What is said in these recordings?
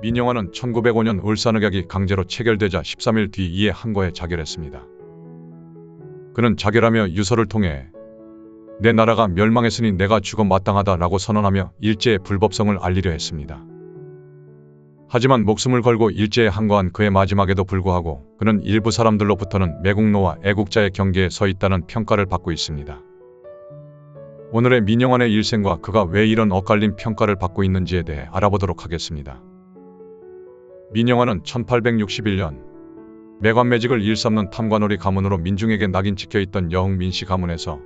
민영화는 1905년 울산의학이 강제로 체결되자 13일 뒤 이에 항거에 자결했습니다. 그는 자결하며 유서를 통해 내 나라가 멸망했으니 내가 죽어 마땅하다라고 선언하며 일제의 불법성을 알리려 했습니다. 하지만 목숨을 걸고 일제에 항거한 그의 마지막에도 불구하고 그는 일부 사람들로부터는 매국노와 애국자의 경계에 서 있다는 평가를 받고 있습니다. 오늘의 민영환의 일생과 그가 왜 이런 엇갈린 평가를 받고 있는지에 대해 알아보도록 하겠습니다. 민영환은 1861년 매관매직을 일삼는 탐관오리 가문으로 민중에게 낙인 찍혀있던 여흥 민씨 가문에서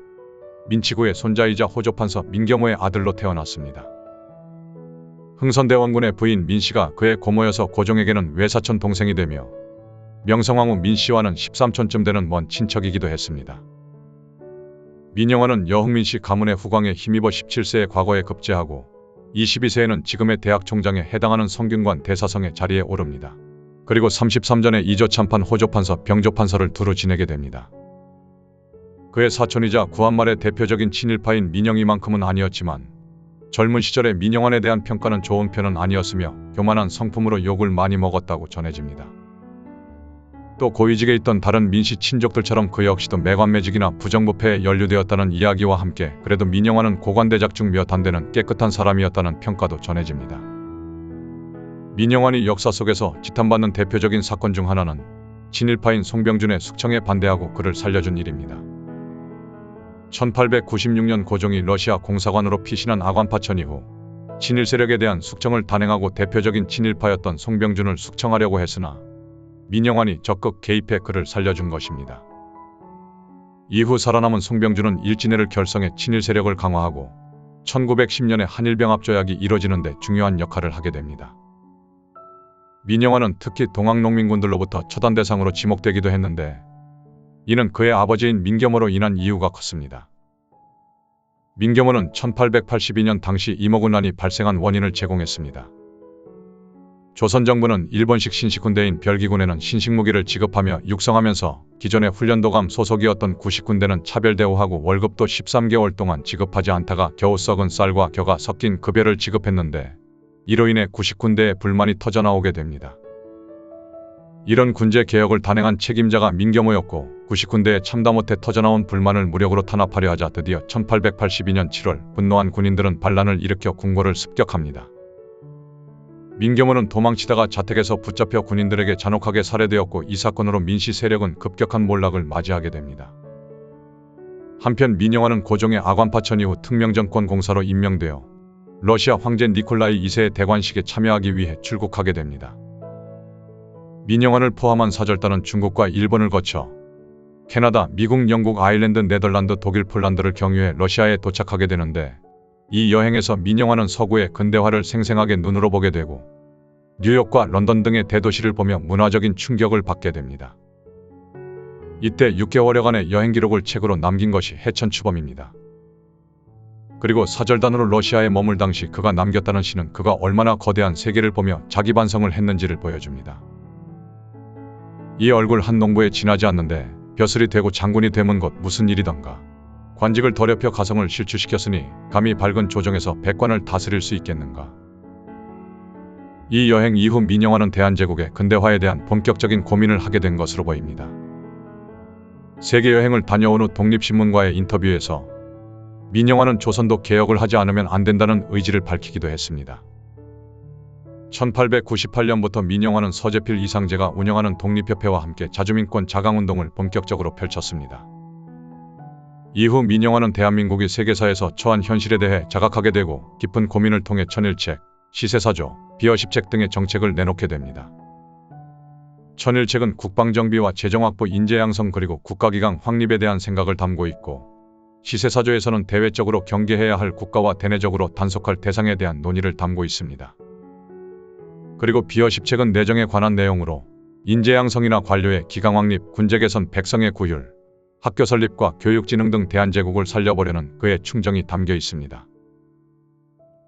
민치구의 손자이자 호조판서 민경호의 아들로 태어났습니다. 흥선대원군의 부인 민씨가 그의 고모여서 고종에게는 외사촌 동생이 되며 명성황후 민씨와는 13촌쯤 되는 먼 친척이기도 했습니다. 민영화는 여흥민씨 가문의 후광에 힘입어 17세의 과거에 급제하고 22세에는 지금의 대학 총장에 해당하는 성균관 대사성의 자리에 오릅니다. 그리고 33전에 이조 참판 호조판서 병조판서를 두루 지내게 됩니다. 그의 사촌이자 구한말의 대표적인 친일파인 민영이만큼은 아니었지만 젊은 시절에 민영환에 대한 평가는 좋은 편은 아니었으며 교만한 성품으로 욕을 많이 먹었다고 전해집니다. 또 고위직에 있던 다른 민씨 친족들처럼 그 역시도 매관매직이나 부정부패에 연루되었다는 이야기와 함께 그래도 민영환은 고관대작 중 몇 안 되는 깨끗한 사람이었다는 평가도 전해집니다. 민영환이 역사 속에서 지탄받는 대표적인 사건 중 하나는 친일파인 송병준의 숙청에 반대하고 그를 살려준 일입니다. 1896년 고종이 러시아 공사관으로 피신한 아관파천 이후 친일 세력에 대한 숙청을 단행하고 대표적인 친일파였던 송병준을 숙청하려고 했으나 민영환이 적극 개입해 그를 살려준 것입니다. 이후 살아남은 송병준은 일진회를 결성해 친일 세력을 강화하고 1910년에 한일병합조약이 이뤄지는 데 중요한 역할을 하게 됩니다. 민영환은 특히 동학농민군들로부터 처단 대상으로 지목되기도 했는데 이는 그의 아버지인 민겸으로 인한 이유가 컸습니다. 민겸은 1882년 당시 이모군란이 발생한 원인을 제공했습니다. 조선 정부는 일본식 신식군대인 별기군에는 신식무기를 지급하며 육성하면서 기존의 훈련도감 소속이었던 구식군대는 차별 대우하고 월급도 13개월 동안 지급하지 않다가 겨우 썩은 쌀과 겨가 섞인 급여를 지급했는데 이로 인해 구식군대에 불만이 터져나오게 됩니다. 이런 군제 개혁을 단행한 책임자가 민겸호였고 구식군대에 참다 못해 터져나온 불만을 무력으로 탄압하려 하자 드디어 1882년 7월 분노한 군인들은 반란을 일으켜 궁궐을 습격합니다. 민겸호는 도망치다가 자택에서 붙잡혀 군인들에게 잔혹하게 살해되었고 이 사건으로 민씨 세력은 급격한 몰락을 맞이하게 됩니다. 한편 민영화는 고종의 아관파천 이후 특명정권 공사로 임명되어 러시아 황제 니콜라이 2세의 대관식에 참여하기 위해 출국하게 됩니다. 민영환을 포함한 사절단은 중국과 일본을 거쳐 캐나다, 미국, 영국, 아일랜드, 네덜란드, 독일, 폴란드를 경유해 러시아에 도착하게 되는데 이 여행에서 민영환은 서구의 근대화를 생생하게 눈으로 보게 되고 뉴욕과 런던 등의 대도시를 보며 문화적인 충격을 받게 됩니다. 이때 6개월여간의 여행 기록을 책으로 남긴 것이 해천추범입니다. 그리고 사절단으로 러시아에 머물 당시 그가 남겼다는 시는 그가 얼마나 거대한 세계를 보며 자기 반성을 했는지를 보여줍니다. 이 얼굴 한 농부에 지나지 않는데 벼슬이 되고 장군이 되면 것 무슨 일이던가. 관직을 더럽혀 가성을 실추시켰으니 감히 밝은 조정에서 백관을 다스릴 수 있겠는가. 이 여행 이후 민영화는 대한제국의 근대화에 대한 본격적인 고민을 하게 된 것으로 보입니다. 세계 여행을 다녀온 후 독립신문과의 인터뷰에서 민영화는 조선도 개혁을 하지 않으면 안 된다는 의지를 밝히기도 했습니다. 1898년부터 민영화는 서재필 이상재가 운영하는 독립협회와 함께 자주민권 자강운동을 본격적으로 펼쳤습니다. 이후 민영화는 대한민국이 세계사에서 처한 현실에 대해 자각하게 되고 깊은 고민을 통해 천일책, 시세사조, 비어십책 등의 정책을 내놓게 됩니다. 천일책은 국방정비와 재정확보 인재양성 그리고 국가기강 확립에 대한 생각을 담고 있고 시세사조에서는 대외적으로 경계해야 할 국가와 대내적으로 단속할 대상에 대한 논의를 담고 있습니다. 그리고 비어십책은 내정에 관한 내용으로 인재양성이나 관료의 기강 확립, 군제개선, 백성의 구휼, 학교 설립과 교육진흥 등 대한제국을 살려보려는 그의 충정이 담겨 있습니다.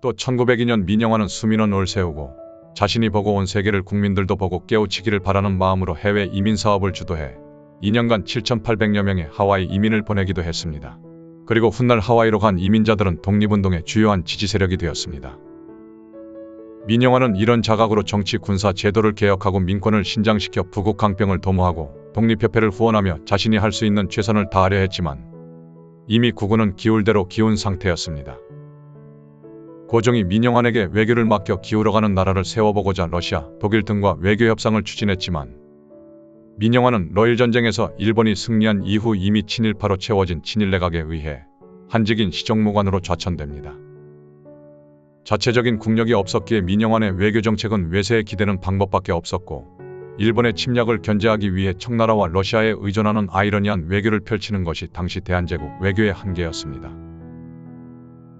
또 1902년 민영화는 수민원을 세우고 자신이 보고 온 세계를 국민들도 보고 깨우치기를 바라는 마음으로 해외 이민 사업을 주도해 2년간 7,800여 명의 하와이 이민을 보내기도 했습니다. 그리고 훗날 하와이로 간 이민자들은 독립운동의 주요한 지지 세력이 되었습니다. 민영화는 이런 자각으로 정치 군사 제도를 개혁하고 민권을 신장시켜 부국 강병을 도모하고 독립협회를 후원하며 자신이 할 수 있는 최선을 다하려 했지만 이미 국군은 기울대로 기운 상태였습니다. 고종이 민영환에게 외교를 맡겨 기울어가는 나라를 세워보고자 러시아, 독일 등과 외교 협상을 추진했지만 민영환은 러일 전쟁에서 일본이 승리한 이후 이미 친일파로 채워진 친일 내각에 의해 한직인 시정무관으로 좌천됩니다. 자체적인 국력이 없었기에 민영환의 외교 정책은 외세에 기대는 방법밖에 없었고 일본의 침략을 견제하기 위해 청나라와 러시아에 의존하는 아이러니한 외교를 펼치는 것이 당시 대한제국 외교의 한계였습니다.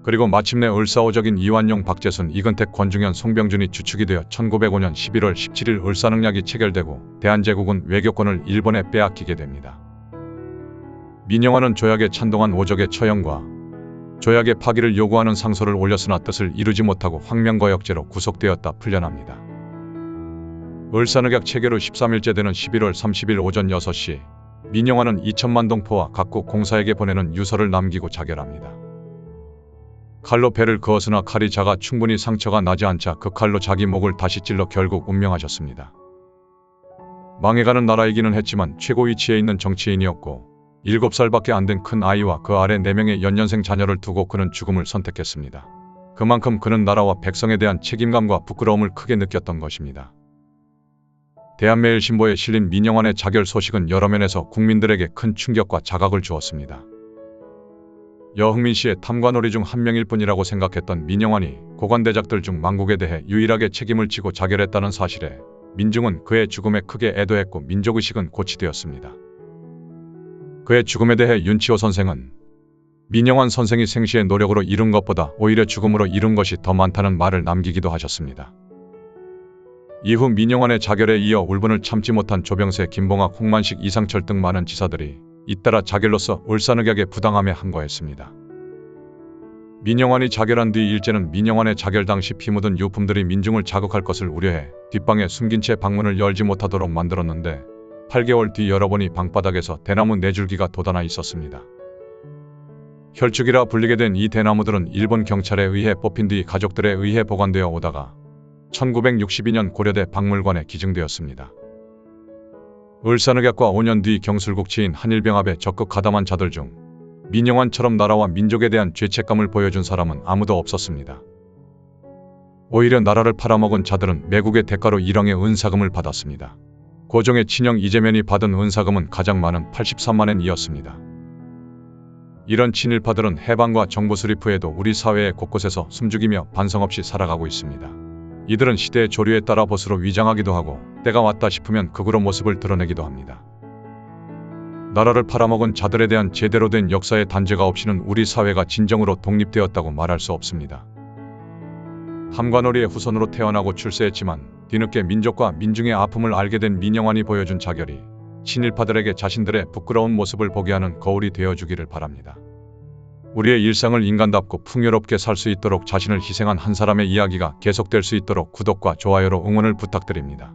그리고 마침내 을사오적인 이완용 박재순 이근택 권중현 송병준이 주축이 되어 1905년 11월 17일 을사능약이 체결되고 대한제국은 외교권을 일본에 빼앗기게 됩니다. 민영환은 조약에 찬동한 오적의 처형과 조약의 파기를 요구하는 상소를 올렸으나 뜻을 이루지 못하고 황명거역죄로 구속되었다 풀려납니다. 을사늑약 체결 후 13일째 되는 11월 30일 오전 6시 민영환은 2천만 동포와 각국 공사에게 보내는 유서를 남기고 자결합니다. 칼로 배를 그었으나 칼이 작아 충분히 상처가 나지 않자 그 칼로 자기 목을 다시 찔러 결국 운명하셨습니다. 망해가는 나라이기는 했지만 최고 위치에 있는 정치인이었고 7살밖에 안 된 큰 아이와 그 아래 4명의 연년생 자녀를 두고 그는 죽음을 선택했습니다. 그만큼 그는 나라와 백성에 대한 책임감과 부끄러움을 크게 느꼈던 것입니다. 대한매일신보에 실린 민영환의 자결 소식은 여러 면에서 국민들에게 큰 충격과 자각을 주었습니다. 여흥민 씨의 탐관오리 중 한 명일 뿐이라고 생각했던 민영환이 고관대작들 중 망국에 대해 유일하게 책임을 지고 자결했다는 사실에 민중은 그의 죽음에 크게 애도했고 민족의식은 고치되었습니다. 그의 죽음에 대해 윤치호 선생은 민영환 선생이 생시의 노력으로 이룬 것보다 오히려 죽음으로 이룬 것이 더 많다는 말을 남기기도 하셨습니다. 이후 민영환의 자결에 이어 울분을 참지 못한 조병세, 김봉학, 홍만식, 이상철 등 많은 지사들이 잇따라 자결로서 울산의격에 부당함에 항거했습니다. 민영환이 자결한 뒤 일제는 민영환의 자결 당시 피 묻은 유품들이 민중을 자극할 것을 우려해 뒷방에 숨긴 채 방문을 열지 못하도록 만들었는데 8개월 뒤 열어보니 방바닥에서 대나무 네 줄기가 돋아나 있었습니다. 혈축이라 불리게 된 이 대나무들은 일본 경찰에 의해 뽑힌 뒤 가족들에 의해 보관되어 오다가 1962년 고려대 박물관에 기증되었습니다. 을산의학과 5년 뒤 경술국치인 한일병합에 적극 가담한 자들 중 민영환처럼 나라와 민족에 대한 죄책감을 보여준 사람은 아무도 없었습니다. 오히려 나라를 팔아먹은 자들은 매국의 대가로 일왕의 은사금을 받았습니다. 고종의 친형 이재면이 받은 은사금은 가장 많은 83만엔이었습니다. 이런 친일파들은 해방과 정부 수립 후에도 우리 사회의 곳곳에서 숨죽이며 반성 없이 살아가고 있습니다. 이들은 시대의 조류에 따라 보수로 위장하기도 하고 때가 왔다 싶으면 극으로 모습을 드러내기도 합니다. 나라를 팔아먹은 자들에 대한 제대로 된 역사의 단죄가 없이는 우리 사회가 진정으로 독립되었다고 말할 수 없습니다. 함관오리의 후손으로 태어나고 출세했지만 뒤늦게 민족과 민중의 아픔을 알게 된 민영환이 보여준 자결이 친일파들에게 자신들의 부끄러운 모습을 보게 하는 거울이 되어주기를 바랍니다. 우리의 일상을 인간답고 풍요롭게 살 수 있도록 자신을 희생한 한 사람의 이야기가 계속될 수 있도록 구독과 좋아요로 응원을 부탁드립니다.